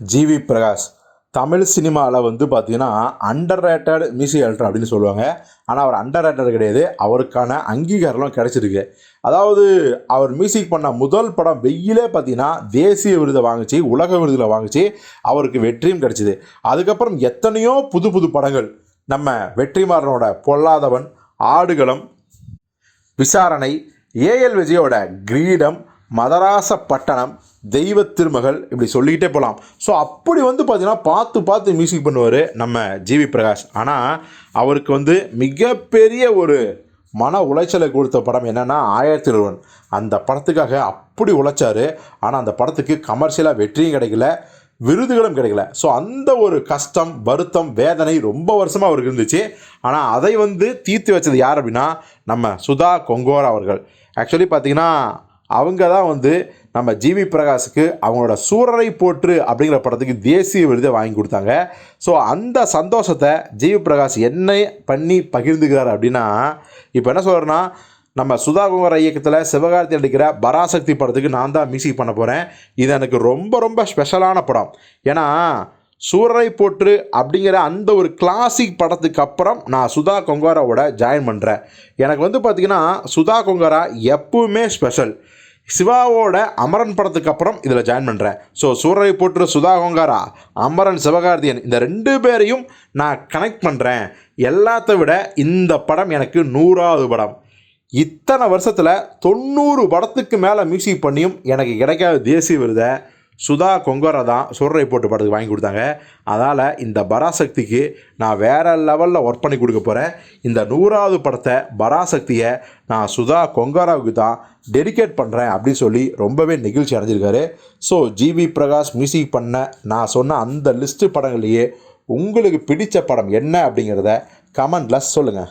GV Prakash. Tamil சினிமாவில் வந்து பார்த்தீங்கன்னா அண்டர் ரேட்டட் மியூசிக் டைரக்டர் அப்படின்னு சொல்லுவாங்க. ஆனால் அவர் அண்டர் ரேட்டட் கிடையாது. அவருக்கான அங்கீகாரம்லாம் கிடைச்சிருக்கு. அதாவது அவர் மியூசிக் பண்ண முதல் படம் வெயிலே பார்த்தீங்கன்னா தேசிய விருதை வாங்கிச்சு உலக விருதில் வாங்கிச்சு. அவருக்கு வெற்றியும் கிடச்சிது. அதுக்கப்புறம் எத்தனையோ புது புது படங்கள். நம்ம வெற்றிமாறனோட பொல்லாதவன் ஆடுகளம் விசாரணை ஏஎல் விஜயோட கிரீடம் மதராச பட்டணம் தெய்வ திருமகள் இப்படி சொல்லிக்கிட்டே போகலாம் ஸோ அப்படி வந்து பார்த்தீங்கன்னா பார்த்து பார்த்து மியூசிக் பண்ணுவார் நம்ம ஜிவி பிரகாஷ். ஆனால் அவருக்கு வந்து மிகப்பெரிய ஒரு மன உளைச்சலை கொடுத்த படம் என்னென்னா ஆயிரத்தி ஒருவன் அந்த படத்துக்காக அப்படி உழைச்சார். ஆனால் அந்த படத்துக்கு கமர்ஷியலாக வெற்றியும் கிடைக்கல விருதுகளும் கிடைக்கல. ஸோ அந்த ஒரு கஷ்டம் வருத்தம் வேதனை ரொம்ப வருஷமாக அவருக்கு இருந்துச்சு. ஆனால் அதை வந்து தீர்த்து வச்சது யார் அப்படின்னா நம்ம சுதா கொங்கோர் அவர்கள். ஆக்சுவலி பார்த்தீங்கன்னா அவங்க தான் வந்து நம்ம ஜிவி பிரகாஷுக்கு அவங்களோட சூரரை போற்று அப்படிங்கிற படத்துக்கு தேசிய விருதை வாங்கி கொடுத்தாங்க. ஸோ அந்த சந்தோஷத்தை ஜிவி பிரகாஷ் என்ன பண்ணி பகிர்ந்துக்கிறார் அப்படின்னா இப்போ என்ன சொல்கிறேன்னா நம்ம சுதாகுமார இயக்கத்தில் சிவகார்த்தி நடிக்கிற பராசக்தி படத்துக்கு நான் தான் மியூசிக் பண்ண போகிறேன் இது எனக்கு ரொம்ப ரொம்ப ஸ்பெஷலான படம். ஏன்னா சூரரை போற்று அப்படிங்கிற அந்த ஒரு கிளாசிக் படத்துக்கு அப்புறம் நான் சுதா கொங்காராவோட ஜாயின் பண்ணுறேன் எனக்கு வந்து பார்த்திங்கன்னா சுதா கொங்காரா எப்பவுமே ஸ்பெஷல் சிவாவோட அமரன் படத்துக்கு அப்புறம் இதில் ஜாயின் பண்ணுறேன் ஸோ சூரரை போற்று சுதா கொங்காரா அமரன் சிவகார்த்தியன் இந்த ரெண்டு பேரையும் நான் கனெக்ட் பண்ணுறேன் எல்லாத்த விட இந்த படம் எனக்கு நூறாவது படம். இத்தனை வருஷத்தில் தொண்ணூறு படத்துக்கு மேலே மியூசிக் பண்ணியும் எனக்கு கிடைக்காத தேசிய விருதை. சுதா கொங்கரா தான் சுரரை போட்டு படத்துக்கு வாங்கி கொடுத்தாங்க. அதனால் இந்த பராசக்திக்கு நான் வேறு லெவலில் ஒர்க் பண்ணி கொடுக்க போகிறேன் இந்த நூறாவது படத்தை பராசக்தியை நான் சுதா கொங்காராவுக்கு தான் டெடிகேட் பண்ணுறேன் அப்படின்னு சொல்லி ரொம்பவே நெகிழ்ச்சி அடைஞ்சிருக்காரு. ஸோ ஜிவி பிரகாஷ் மியூசிக் பண்ண நான் சொன்ன அந்த லிஸ்ட்டு படங்கள்லேயே உங்களுக்கு பிடித்த படம் என்ன அப்படிங்கிறத கமெண்டில் சொல்லுங்கள்